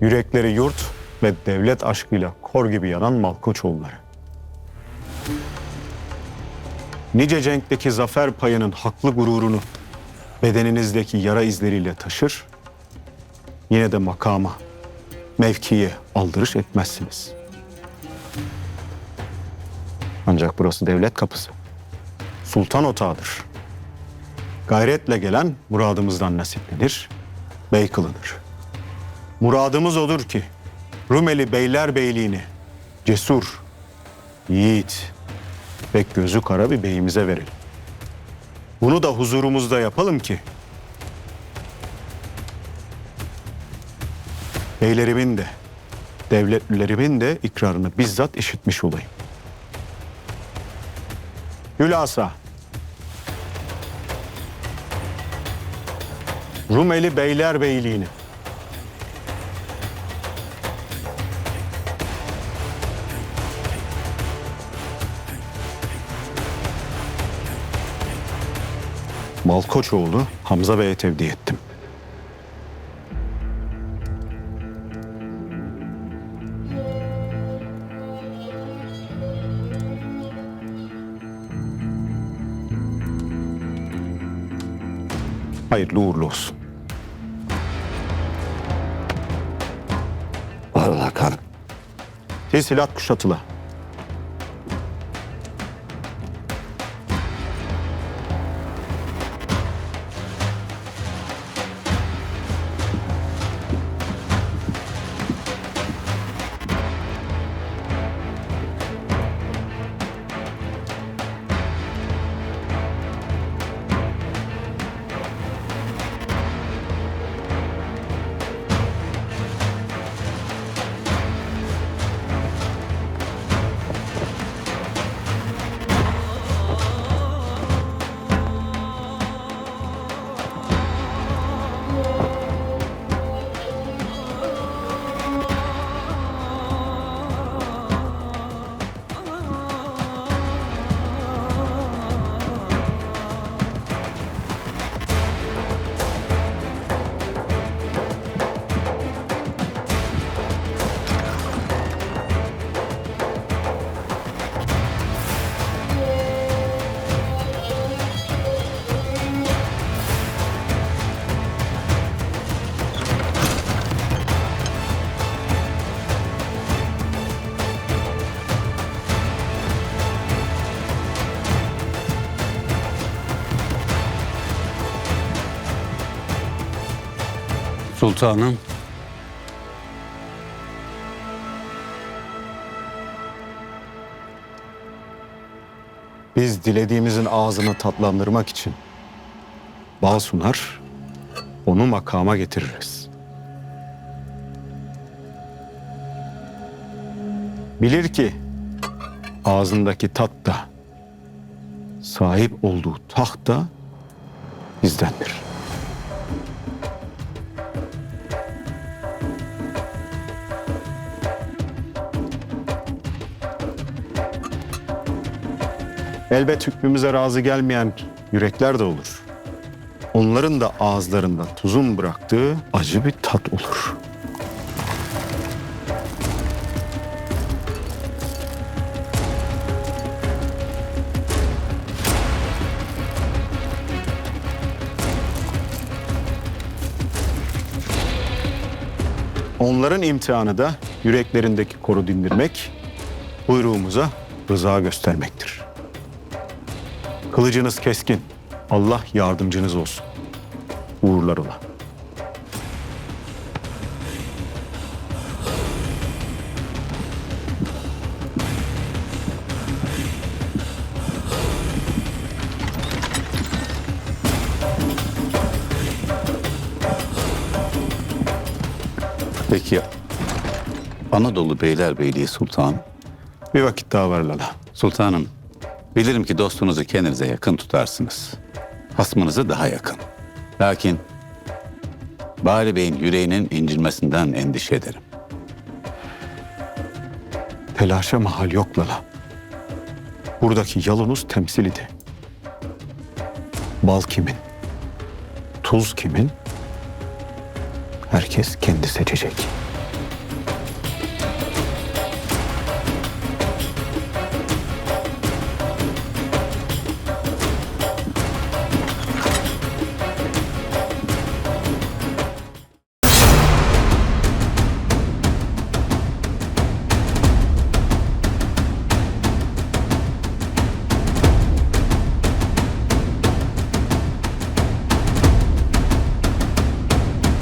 Yürekleri yurt ve devlet aşkıyla kor gibi yanan Malkoçoğulları. Nice cenkteki zafer payının haklı gururunu bedeninizdeki yara izleriyle taşır, yine de makama, mevkiye aldırış etmezsiniz. Ancak burası devlet kapısı. Sultan otağıdır. Gayretle gelen muradımızdan nasiplenir, bey kılınır. Muradımız odur ki Rumeli Beyler Beyliğini cesur, yiğit ve gözü kara bir beyimize verelim. Bunu da huzurumuzda yapalım ki beylerimin de devletlilerimin de ikrarını bizzat işitmiş olayım. Hülasa Rumeli Beyler Beyliğini Malkoçoğlu Hamza Bey'e tevdi ettim. Hayırlı uğurlu olsun. Allah kan. Tesilat kuşatıla. Sultanım. Biz dilediğimizin ağzını tatlandırmak için bal sunar, onu makama getiririz. Bilir ki ağzındaki tat da, sahip olduğu taht da bizdendir. Elbet hükmümüze razı gelmeyen yürekler de olur. Onların da ağızlarında tuzun bıraktığı acı bir tat olur. Onların imtihanı da yüreklerindeki koru dindirmek, buyruğumuza rıza göstermektir. Kılıcınız keskin. Allah yardımcınız olsun. Uğurlar ola. Peki Anadolu Beylerbeyliği Sultan. Bir vakit daha ver Lala. Sultanım, bilirim ki dostunuzu kendinize yakın tutarsınız. Hasmınızı daha yakın. Lakin Bali Bey'in yüreğinin incinmesinden endişe ederim. Telaşa mahal yok Lala. Buradaki yalınız temsilidi. Bal kimin? Tuz kimin? Herkes kendi seçecek.